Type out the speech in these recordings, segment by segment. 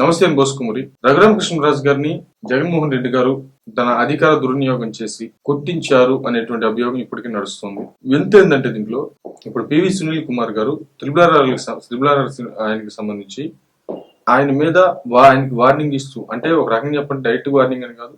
నమస్తే అని బోసుకుమరి. రఘురామకృష్ణరాజు గారిని జగన్మోహన్ రెడ్డి గారు తన అధికార దుర్వినియోగం చేసి కొట్టించారు అనేటువంటి అభియోగం ఇప్పటికీ నడుస్తుంది. వింత ఏంటంటే దీంట్లో ఇప్పుడు పివి సునీల్ కుమార్ గారు త్రిబులార్ ఆయనకి సంబంధించి ఆయన మీద వా- ఆయనకి వార్నింగ్ ఇస్తూ అంటే ఒక రకంగా చెప్పండి డైరెక్ట్ వార్నింగ్ అని కాదు.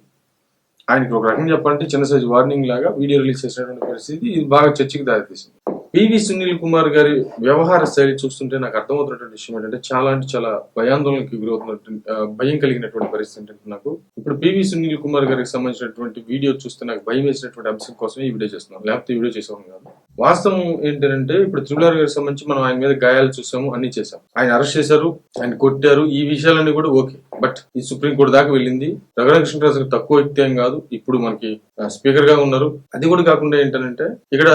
ఆయనకి ఒక రకంగా చెప్పాలంటే చిన్న సైజు వార్నింగ్ లాగా వీడియో రిలీజ్ చేసినటువంటి పరిస్థితి ఇది బాగా చర్చకి దారితీసింది. పివి సునీల్ కుమార్ గారి వ్యవహార శైలి చూస్తుంటే నాకు అర్థమవుతున్నటువంటి విషయం ఏంటంటే చాలా అంటే చాలా భయాందోళనకి గురవుతున్నటువంటి భయం కలిగినటువంటి పరిస్థితి ఏంటంటే నాకు. ఇప్పుడు పివి సునీల్ కుమార్ గారికి సంబంధించినటువంటి వీడియో చూస్తే నాకు భయం వేసినటువంటి అంశం కోసమే ఈ వీడియో చేస్తున్నాను. లేకపోతే ఈ వీడియో చేసేవాను కాదు. వాస్తవం ఏంటంటే ఇప్పుడు త్రిపులార్ గారికి సంబంధించి మనం ఆయన మీద గాయాలు చూసాము అన్ని చేసాం ఆయన అరెస్ట్ చేశారు ఆయన కొట్టారు ఈ విషయాలన్నీ కూడా ఓకే. బట్ ఈ సుప్రీం కోర్టు దాకా వెళ్ళింది. రఘురామకృష్ణరాజు గారు తక్కువ వ్యక్తి ఏం కాదు. ఇప్పుడు మనకి స్పీకర్గా ఉన్నారు. అది కూడా కాకుండా ఏంటంటే ఇక్కడ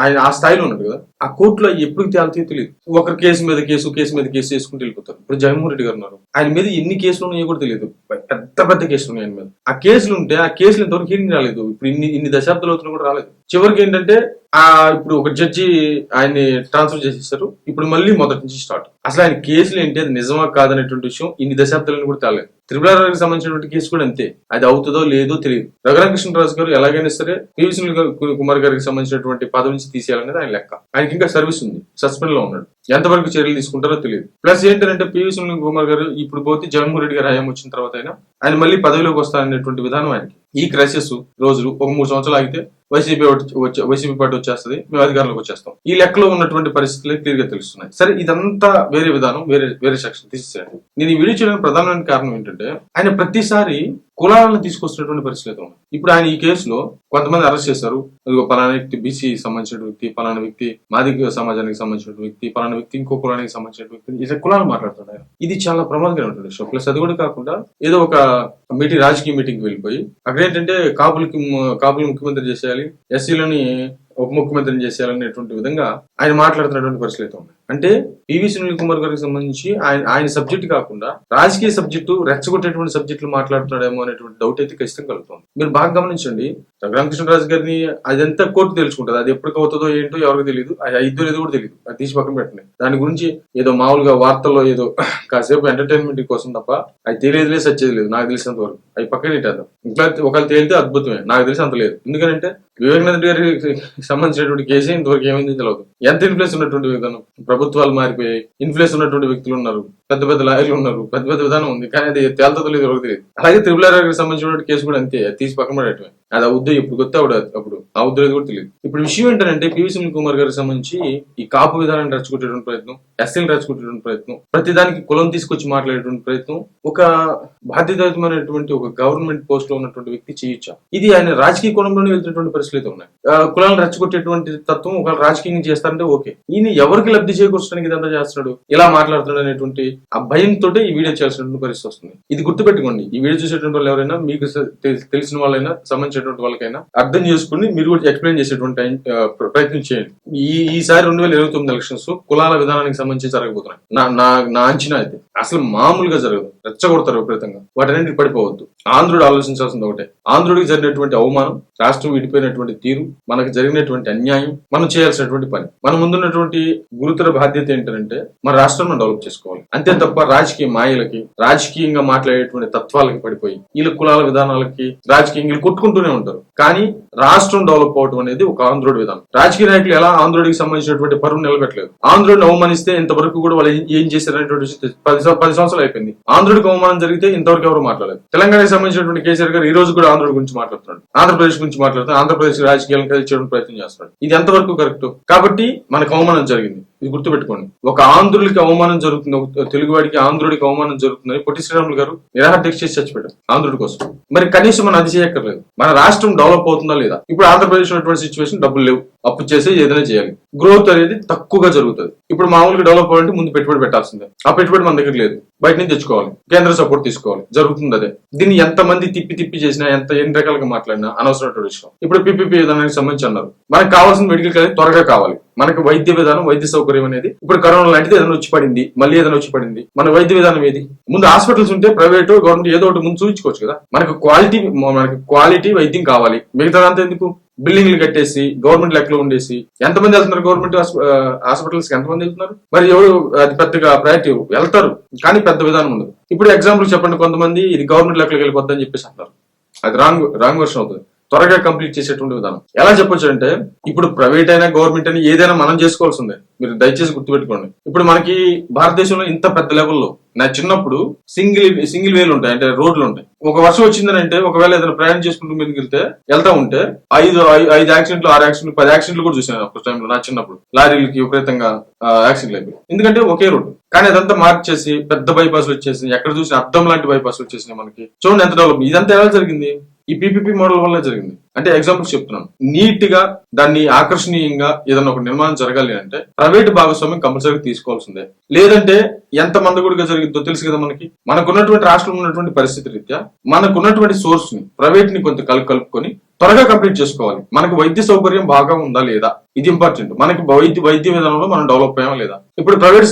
ఆయన ఆ స్థాయిలో ఉన్నాడు కదా. ఆ కోర్టులో ఎప్పుడు తేలితే తెలియదు ఒకరు కేసు మీద కేసు కేసు మీద కేసు చేసుకుంటూ వెళ్ళిపోతారు. ఇప్పుడు జగన్మోహన్ రెడ్డి గారు ఉన్నారు. ఆయన మీద ఎన్ని కేసులు ఉన్నాయో కూడా తెలియదు పెద్ద పెద్ద కేసులు ఉన్నాయి ఆయన మీద. ఆ కేసులు ఉంటే ఆ కేసులు ఇంతవరకు ఏం రాలేదు. ఇప్పుడు ఇన్ని ఇన్ని దశాబ్దాలు అవుతున్నా కూడా రాలేదు. చివరికి ఏంటంటే ఆ ఇప్పుడు ఒక జడ్జి ఆయన్ని ట్రాన్స్ఫర్ చేసేసారు. ఇప్పుడు మళ్ళీ మొదటి నుంచి స్టార్ట్. అసలు ఆయన కేసులు ఏంటి? అది నిజమా కాదనేటువంటి విషయం ఇన్ని దశాబ్దాలను కూడా తేలేదు త్రిపురాకి సంబంధించినటువంటి కేసు కూడా అంతే. అది అవుతుందో లేదో తెలియదు. రఘురామకృష్ణరాజు గారు ఎలాగైనా సరే పివి కుమార్ గారికి సంబంధించినటువంటి పదవి నుంచి తీసేయాలనేది ఆయన లెక్క. ఆయనకి ఇంకా సర్వీస్ ఉంది. సస్పెండ్లో ఉన్నాడు. ఎంతవరకు చర్యలు తీసుకుంటారో తెలియదు. ప్లస్ ఏంటంటే పివి సునీల్ కుమార్ గారు ఇప్పుడు పోతే జగన్మోహన్ రెడ్డి గారు హయాం వచ్చిన తర్వాత అయినా ఆయన మళ్ళీ పదవిలోకి వస్తారనేటువంటి విధానం ఆయనకి. ఈ క్రైసిస్ రోజులు ఒక మూడు సంవత్సరాలు ఆగితే వైసీపీ వచ్చే వైసీపీ పార్టీ వచ్చేస్తుంది మేము అధికారంలోకి వచ్చేస్తాం. ఈ లెక్కలో ఉన్నటువంటి పరిస్థితులు క్లియర్గా తెలుస్తున్నాయి. సరే ఇదంతా వేరే విధానం వేరే వేరే సెక్షన్ తీసేయండి నేను ఈ వీడియో చేయడానికి ప్రధానమైన కారణం ఏంటంటే ఆయన ప్రతిసారి కులాలను తీసుకొస్తున్నటువంటి పరిస్థితి ఉంది. ఇప్పుడు ఆయన ఈ కేసులో కొంతమంది అరెస్ట్ చేశారు. ఇదిగో పలానా వ్యక్తి బీసీ సంబంధించిన వ్యక్తి పలానా వ్యక్తి మాదిక సమాజానికి సంబంధించిన వ్యక్తి పలానా వ్యక్తి ఇంకో కులానికి సంబంధించిన వ్యక్తి ఇట్లా కులాలు మాట్లాడుతున్నారు ఇది చాలా ప్రమాదకరమైన విషయం. ప్లస్ అది కూడా కాకుండా ఏదో ఒక మీటింగ్ రాజకీయ మీటింగ్ వెళ్ళిపోయి అక్కడ ఏంటంటే కాపులకి కాపులు ముఖ్యమంత్రి చేసేయాలి ఎస్సీలని ఉప ముఖ్యమంత్రిని చేసేయాలనేటువంటి విధంగా ఆయన మాట్లాడుతున్నటువంటి పరిస్థితులు అయితే ఉన్నాయి అంటే పివి సునీల్ కుమార్ గారికి సంబంధించి ఆయన ఆయన సబ్జెక్ట్ కాకుండా రాజకీయ సబ్జెక్టు రెచ్చగొట్టేటువంటి సబ్జెక్టులు మాట్లాడుతున్నాడేమో అనేటువంటి డౌట్ అయితే ఖచ్చితంగా కలుగుతుంది. మీరు బాగా గమనించండి రామకృష్ణరాజు గారిని అదంతా కోర్టు తెలుసుకుంటుంది. అది ఎప్పటికి అవుతుందో ఏంటో ఎవరికి తెలియదు అది అయిద్దో లేదో కూడా తెలియదు అది తీసి పక్కన పెట్టండి. దాని గురించి ఏదో మామూలుగా వార్తల్లో ఏదో కాసేపు ఎంటర్టైన్మెంట్ కోసం తప్ప అది తెలియదులే సచ్చేది లేదు. నాకు తెలిసినంత వరకు. అవి పక్కన పెట్టేద్దాం. ఇంకా ఒకవేళ తేలితే అద్భుతమే. నాకు తెలిసి అంత లేదు. ఎందుకంటే వివేకానంద గారికి సంబంధించినటువంటి కేసు ఇంతవరకు ఏమైంది తెలియదు. ఎంత ఇన్ఫ్లుయెన్స్ ఉన్నటువంటి విధానం ప్రభుత్వాలు మారిపోయాయి. ఇన్ఫ్లుయెన్స్ ఉన్నటువంటి వ్యక్తులు ఉన్నారు. పెద్ద పెద్ద లాయర్లు ఉన్నారు. పెద్ద పెద్ద విధానం ఉంది. కానీ అది తేలుతుందో లేదు ఎవరికి తెలియదు. అలాగే త్రిపుల గారికి సంబంధించిన కేసు కూడా అంతే. తీసి పక్కన పడేటమే అది ఆ ఉద్యోగం ఇప్పుడు కొత్త ఆవిడ అప్పుడు. ఆ ఉద్యోగం కూడా తెలియదు. ఇప్పుడు విషయం ఏంటంటే పివి సునీల్ కుమార్ గారికి సంబంధించి ఈ కాపు విధానాన్ని రచ్చుకునేటువంటి ప్రయత్నం ఎస్సీని రచ్చుకునేటువంటి ప్రయత్నం ప్రతిదానికి కులం తీసుకొచ్చి మాట్లాడేటువంటి ప్రయత్నం ఒక బాధ్యతాయుతమైనటువంటి ఒక గవర్నమెంట్ పోస్ట్లో ఉన్నటువంటి వ్యక్తి చేయొచ్చా? ఇది ఆయన రాజకీయ కులంలోనే వెళ్తున్నటువంటి పరిస్థితులు అయితే ఉన్నాయి. కులాలను రచ్చగొట్టేటువంటి తత్వం ఒక రాజకీయం చేస్తారంటే ఓకే. ఈయన ఎవరికి లబ్ధి చేకూర్చడానికి ఇదంతా చేస్తున్నాడు? ఇలా మాట్లాడుతున్నాడు అనేటువంటి ఆ భయంతో ఈ వీడియో చేయాల్సినటువంటి పరిస్థితి వస్తుంది. ఇది గుర్తుపెట్టుకోండి. ఈ వీడియో చూసేటువంటి వాళ్ళు ఎవరైనా మీకు తెలిసిన వాళ్ళైనా సంబంధించినటువంటి వాళ్ళకైనా అర్థం చేసుకుని మీరు కూడా ఎక్స్ప్లెయిన్ చేసేటువంటి ప్రయత్నం చేయండి. ఈ ఈసారి రెండు వేల ఇరవై తొమ్మిది ఎలక్షన్స్ కులాల విధానానికి సంబంధించి జరగబోతున్నాయి. నా నా నా అంచనా అయితే. అసలు మామూలుగా జరగదు. రెచ్చగొడతారు విపరీతంగా. వాటన్నిటి పడిపోవద్దు. ఆంధ్రుడు ఆలోచించాల్సింది ఒకటే. ఆంధ్రుడికి జరిగినటువంటి అవమానం రాష్ట్రం విడిపోయినటువంటి తీరు మనకు జరిగినటువంటి అన్యాయం మనం చేయాల్సినటువంటి పని. మన ముందున్నటువంటి గురుతర బాధ్యత ఏంటంటే మన రాష్ట్రం డెవలప్ చేసుకోవాలి. అంతే తప్ప రాజకీయ మాయలకి రాజకీయంగా మాట్లాడేటువంటి తత్వాలకి పడిపోయి వీళ్ళ కులాల విధానాలకి రాజకీయం వీళ్ళు కొట్టుకుంటూనే ఉంటారు. కానీ రాష్ట్రం డెవలప్ అవడం అనేది ఒక ఆంధ్రుడి విధానం. రాజకీయ నాయకులు ఎలా ఆంధ్రుడికి సంబంధించినటువంటి పరువు నిలబెట్టలేదు? ఆంధ్రుడిని అవమానిస్తే ఇంతవరకు కూడా వాళ్ళు ఏం- చేశారనేటువంటి పది పది సంవత్సరాలు అయిపోయింది. ఆంధ్రుడికి అవమానం జరిగితే ఇంతవరకు ఎవరు మాట్లాడలేదు. తెలంగాణకి సంబంధించినటువంటి కేసీఆర్ గారు ఈ రోజు కూడా ఆంధ్రుడి గురించి మాట్లాడుతున్నాడు. ఆంధ్రప్రదేశ్ గురించి మాట్లాడుతున్నాడు. ఆంధ్రప్రదేశ్ రాజకీయాలను కలిసి ప్రయత్నం చేస్తున్నాడు. ఇది ఎంతవరకు కరెక్ట్ కాబట్టి మనకు అవమానం జరిగింది. ఇది గుర్తుపెట్టుకోండి. ఒక ఆంధ్రులకి అవమానం జరుగుతుంది ఒక తెలుగువాడికి ఆంధ్రుడికి అవమానం జరుగుతుందని పొట్టి శ్రీరాములు గారు నిరాహార దీక్ష చేసి చచ్చిపోయాడు ఆంధ్రుడి కోసం. మరి కనీసం మనం అది చేయక్కర్లేదు. మన రాష్ట్రం డెవలప్ అవుతుందా లేదా? ఇప్పుడు ఆంధ్రప్రదేశ్ ఉన్నటువంటి సిచ్యువేషన్ డబ్బులు లేవు. అప్పు చేసి ఏదైనా చేయాలి. గ్రోత్ అనేది తక్కువగా జరుగుతుంది. ఇప్పుడు మామూలుగా డెవలప్ అవ్వాలంటే ముందు పెట్టుబడి పెట్టాల్సిందే. ఆ పెట్టుబడి మన దగ్గర లేదు. బయట నుంచి తెచ్చుకోవాలి. కేంద్ర సపోర్ట్ తీసుకోవాలి. జరుగుతుంది అదే. దీన్ని ఎంత మంది తిప్పి తిప్పి చేసినా ఎంత ఎన్ని రకాలుగా మాట్లాడినా అనవసరమైన విషయం. ఇప్పుడు పిపిపి విధానానికి సంబంధించి అన్నారు. మనకు కావాల్సిన మెడికల్ కాలేజ్ త్వరగా కావాలి. మనకి వైద్య విధానం వైద్య సౌకర్యం అనేది ఇప్పుడు కరోనా లాంటిది ఏదైనా వచ్చి పడింది మళ్ళీ ఏదైనా వచ్చి పడింది. మన వైద్య విధానం ఏది? ముందు హాస్పిటల్స్ ఉంటే ప్రైవేట్ గవర్నమెంట్ ఏదో ఒకటి ముందు చూపించుకోవచ్చు కదా. మనకు క్వాలిటీ మనకి క్వాలిటీ వైద్యం కావాలి. మిగతాదంతా ఎందుకు? బిల్డింగ్లు కట్టేసి గవర్నమెంట్ లెక్కలో ఉండేసి ఎంతమంది వెళ్తున్నారు గవర్నమెంట్ హాస్పిటల్స్కి? ఎంతమంది వెళ్తున్నారు? మరి ఎవరు అది పెద్దగా ప్రయారిటీ వెళ్తారు. కానీ పెద్ద విధానం ఉండదు. ఇప్పుడు ఎగ్జాంపుల్ చెప్పండి కొంతమంది ఇది గవర్నమెంట్ లెక్కలకి వెళ్ళిపోద్దని చెప్పేసి అంటారు అది రాంగ్ రాంగ్ వర్షన్ అవుతుంది. త్వరగా కంప్లీట్ చేసేటువంటి విధానం. ఎలా చెప్పొచ్చు అంటే ఇప్పుడు ప్రైవేట్ అయినా గవర్నమెంట్ అయినా ఏదైనా మనం చేసుకోవాల్సిందే. మీరు దయచేసి గుర్తుపెట్టుకోండి. ఇప్పుడు మనకి భారతదేశంలో ఇంత పెద్ద లెవెల్లో నా చిన్నప్పుడు సింగిల్ సింగిల్ వేలు ఉంటాయి అంటే రోడ్లు ఉంటాయి. ఒక వర్షం వచ్చిందని అంటే ఒకవేళ ఏదైనా ప్రయాణం చేసుకుంటూ మీదకి వెళ్తే వెళ్తా ఉంటే ఐదు ఐదు యాక్సిడెంట్లు ఆరు యాక్సిడెంట్లు పది యాక్సిడెంట్లు కూడా చూసాను ఒక టైంలో నా చిన్నప్పుడు. లారీలకి విపరీతంగా యాక్సిడెంట్లు అయిపోయి ఎందుకంటే ఒకే రోడ్డు. కానీ అదంతా మార్చేసి పెద్ద బైపాస్ వచ్చేసి ఎక్కడ చూసిన అర్థం లాంటి బైపాస్ వచ్చేసినాయి మనకి. చూడండి ఎంత డెవలప్ ఇదంతా ఎలా జరిగింది? ఈ పీపీపీ మోడల్ వల్ల జరిగింది. అంటే ఎగ్జాంపుల్ చెప్తున్నాను. నీట్గా దాన్ని ఆకర్షణీయంగా ఏదైనా ఒక నిర్మాణం జరగాలి అంటే ప్రైవేట్ భాగస్వామ్యం కంపల్సరీ తీసుకోవాల్సిందే. లేదంటే ఎంత మందగుడిగా జరిగిందో తెలుసు కదా మనకి? మనకున్నటువంటి రాష్ట్రంలో ఉన్నటువంటి పరిస్థితి రీత్యా మనకున్నటువంటి సోర్స్ని ప్రైవేట్ని కొంత కలు కలుపుకొని త్వరగా కంప్లీట్ చేసుకోవాలి. మనకు వైద్య సౌకర్యం బాగా ఉందా లేదా? ఇది ఇంపార్టెంట్ మనకి వైద్య వైద్య విధానంలో మనం డెవలప్ అయ్యామా లేదా? ఇప్పుడు ప్రైవేట్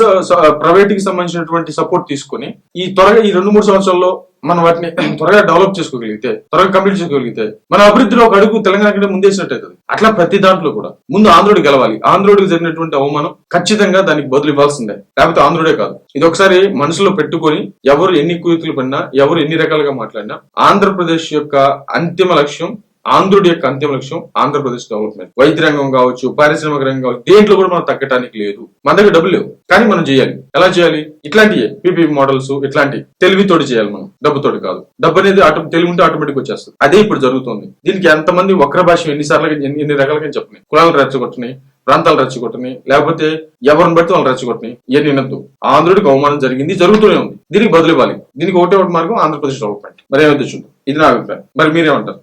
ప్రైవేట్కి సంబంధించినటువంటి సపోర్ట్ తీసుకొని ఈ త్వరగా ఈ రెండు మూడు సంవత్సరాల్లో మనం వాటిని త్వరగా డెవలప్ చేసుకోగలిగితే త్వరగా కంప్లీట్ చేసుకోగలిగితే మన అభివృద్ధిలో ఒక అడుగు తెలంగాణ కంటే ముందేసినట్టు అవుతుంది అట్లా ప్రతి దాంట్లో కూడా. ముందు ఆంధ్రుడు గెలవాలి. ఆంధ్రుడికి జరిగినటువంటి అవమానం ఖచ్చితంగా దానికి బదులు ఇవ్వాల్సిందే. లేకపోతే ఆంధ్రుడే కాదు. ఇది ఒకసారి మనసులో పెట్టుకొని ఎవరు ఎన్ని కుయుతులు పడినా ఎవరు ఎన్ని రకాలుగా మాట్లాడినా ఆంధ్రప్రదేశ్ యొక్క అంతిమ లక్ష్యం ఆంధ్రుడి యొక్క అంతిమ లక్ష్యం ఆంధ్రప్రదేశ్ గవర్నమెంట్ వైద్య రంగం కావచ్చు పారిశ్రామిక రంగం కావచ్చు దేంట్లో కూడా మనం తగ్గటానికి లేదు. మన దగ్గర డబ్బులు లేవు. కానీ మనం చేయాలి. ఎలా చేయాలి? ఇట్లాంటివి పీపీ మోడల్స్ ఇట్లాంటి తెలివితోటి చేయాలి మనం. డబ్బుతోటి కాదు. డబ్బు అనేది ఆటో తెలివి ఉంటే ఆటోమేటిక్ వచ్చేస్తుంది. అదే ఇప్పుడు జరుగుతుంది. దీనికి ఎంతమంది వక్ర భాష ఎన్నిసార్లు ఎన్ని ఎన్ని రకాలుగా చెప్పినాయి కులాలు రెచ్చగొట్టినాయి ప్రాంతాలు రెచ్చగొట్టినాయి లేకపోతే ఎవరిని బట్టి వాళ్ళు రెచ్చగొట్టినాయి ఇవన్నీ వినద్దు. ఆంధ్రుడికి అవమానం జరిగింది జరుగుతూనే ఉంది. దీనికి బదులు ఇవ్వాలి. దీనికి ఒకటే ఒకటి మార్గం ఆంధ్రప్రదేశ్ డెవలప్మెంట్ మరి ఏమైతే ఇది నా అభిప్రాయం. మరి మీరేమంటారు?